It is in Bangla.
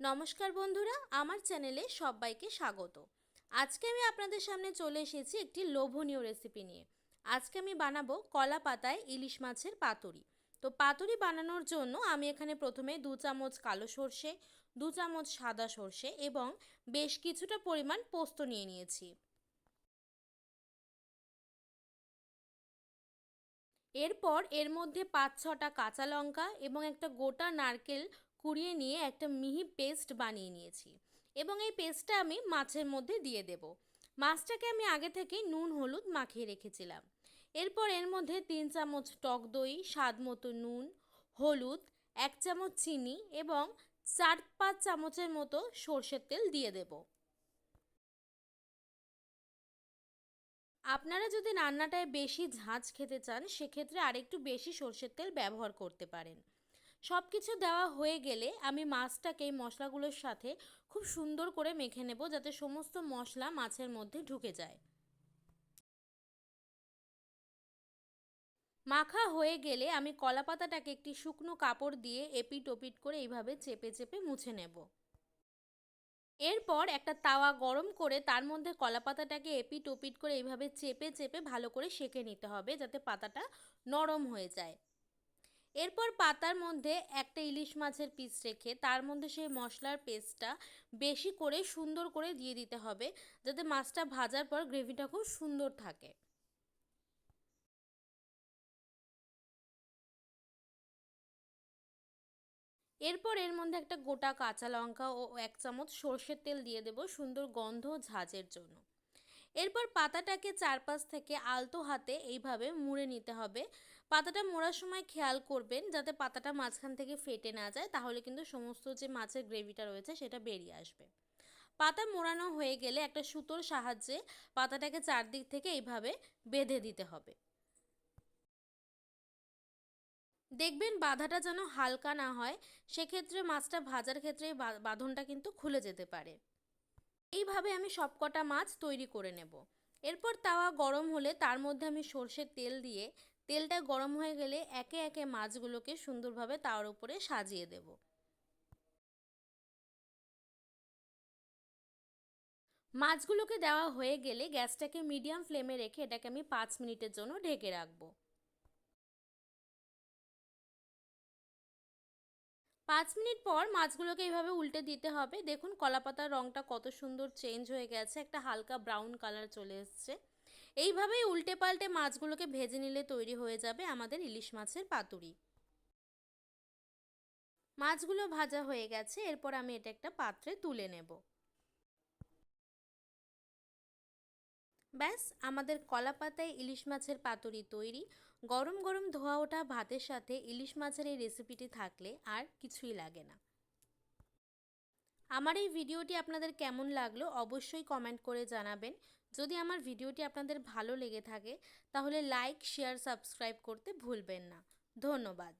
নমস্কার বন্ধুরা, আমার চ্যানেলে সবাইকে স্বাগত। আজকে আমি আপনাদের সামনে চলে এসেছি একটি লোভনীয় রেসিপি নিয়ে। আজকে আমি বানাবো কলা পাতায় ইলিশ মাছের পাতুরি। তো পাতুরি বানানোর জন্য আমি এখানে প্রথমে দু চামচ কালো সর্ষে, দু চামচ সাদা সর্ষে এবং বেশ কিছুটা পরিমাণ পোস্ত নিয়ে নিয়েছি। এরপর এর মধ্যে পাঁচ ছটা কাঁচা লঙ্কা এবং একটা গোটা নারকেল কুড়িয়ে নিয়ে একটা মিহি পেস্ট বানিয়ে নিয়েছি এবং এই পেস্টটা আমি মাছের মধ্যে দিয়ে দেব। মাছটাকে আমি আগে থেকেই নুন, হলুদ মাখিয়ে রেখেছিলাম। এরপর এর মধ্যে তিন চামচ টক দই, স্বাদ মতো নুন, হলুদ, এক চামচ চিনি এবং চার পাঁচ চামচের মতো সর্ষের তেল দিয়ে দেব। আপনারা যদি রান্নাটায় বেশি ঝাঁঝ খেতে চান, সেক্ষেত্রে আরেকটু বেশি সর্ষের তেল ব্যবহার করতে পারেন। সব কিছু দেওয়া হয়ে গেলে আমি মাছটাকে এই মশলাগুলোর সাথে খুব সুন্দর করে মেখে নেব যাতে সমস্ত মশলা মাছের মধ্যে ঢুকে যায়। মাখা হয়ে গেলে আমি কলা পাতাটাকে একটি শুকনো কাপড় দিয়ে এপিট ওপিট করে এইভাবে চেপে চেপে মুছে নেব। এরপর একটা তাওয়া গরম করে তার মধ্যে কলা পাতাটাকে এপিট ওপিট করে এইভাবে চেপে চেপে ভালো করে সেঁকে নিতে হবে যাতে পাতাটা নরম হয়ে যায়। এরপর পাতার মধ্যে একটা ইলিশ মাছের পিস রেখে তার মধ্যে সেই মশলার পেস্টটা বেশি করে সুন্দর করে দিয়ে দিতে হবে, যাতে মাছটা ভাজার পর গ্রেভিটা খুব সুন্দর থাকে। এরপর এর মধ্যে একটা গোটা কাঁচা লঙ্কা ও এক চামচ সর্ষের তেল দিয়ে দেব সুন্দর গন্ধ ঝাঁঝের জন্য। এরপর পাতাটাকে চারপাশ থেকে আলতো হাতে এইভাবে মুড়ে নিতে হবে পাতাটা মোড়ার সময় খেয়াল করবেন যাতে পাতাটা মাঝখান থেকে ফেটে না যায়, তাহলে কিন্তু সমস্ত যে মাছের গ্রেভিটা রয়েছে সেটা বেরিয়ে আসবে। পাতা মোড়ানো হয়ে গেলে একটা সুতোর সাহায্যে পাতাটাকে চারদিক থেকে এইভাবে বেঁধে দিতে হবে। দেখবেন বাধাটা যেন হালকা না হয়, সেক্ষেত্রে মাছটা ভাজার ক্ষেত্রে বাঁধনটা কিন্তু খুলে যেতে পারে। এইভাবে আমি সবকটা মাছ তৈরি করে নেব। এরপর তাওয়া গরম হলে তার মধ্যে আমি সর্ষের তেল দিয়ে তেলটা গরম হয়ে গেলে একে একে মাছগুলোকে সুন্দরভাবে তার উপরে সাজিয়ে দেব। মাছগুলোকে দেওয়া হয়ে গেলে গ্যাসটাকে মিডিয়াম ফ্লেমে রেখে এটাকে আমি পাঁচ মিনিটের জন্য ঢেকে রাখব। পাঁচ মিনিট পর মাছগুলোকে এইভাবে উল্টে দিতে হবে। দেখুন, কলাপাতার রঙটা কত সুন্দর চেঞ্জ হয়ে গেছে, একটা হালকা ব্রাউন কালার চলে এসছে। এইভাবেই উল্টে পাল্টে মাছগুলোকে ভেজে নিলে তৈরি হয়ে যাবে আমাদের ইলিশ মাছের পাতুরি। মাছগুলো ভাজা হয়ে গেছে, এরপর আমি এটা একটা পাত্রে তুলে নেব। ব্যাস, আমাদের কলা পাতায় ইলিশ মাছের পাতুরি তৈরি। গরম গরম ধোয়া ওঠা ভাতের সাথে ইলিশ মাছের এই রেসিপিটি থাকলে আর কিছুই লাগে না। আমার এই ভিডিওটি আপনাদের কেমন লাগল অবশ্যই কমেন্ট করে জানাবেন। যদি আমার ভিডিওটি আপনাদের ভালো লেগে থাকে, তাহলে লাইক শেয়ার সাবস্ক্রাইব করতে ভুলবেন না। ধন্যবাদ।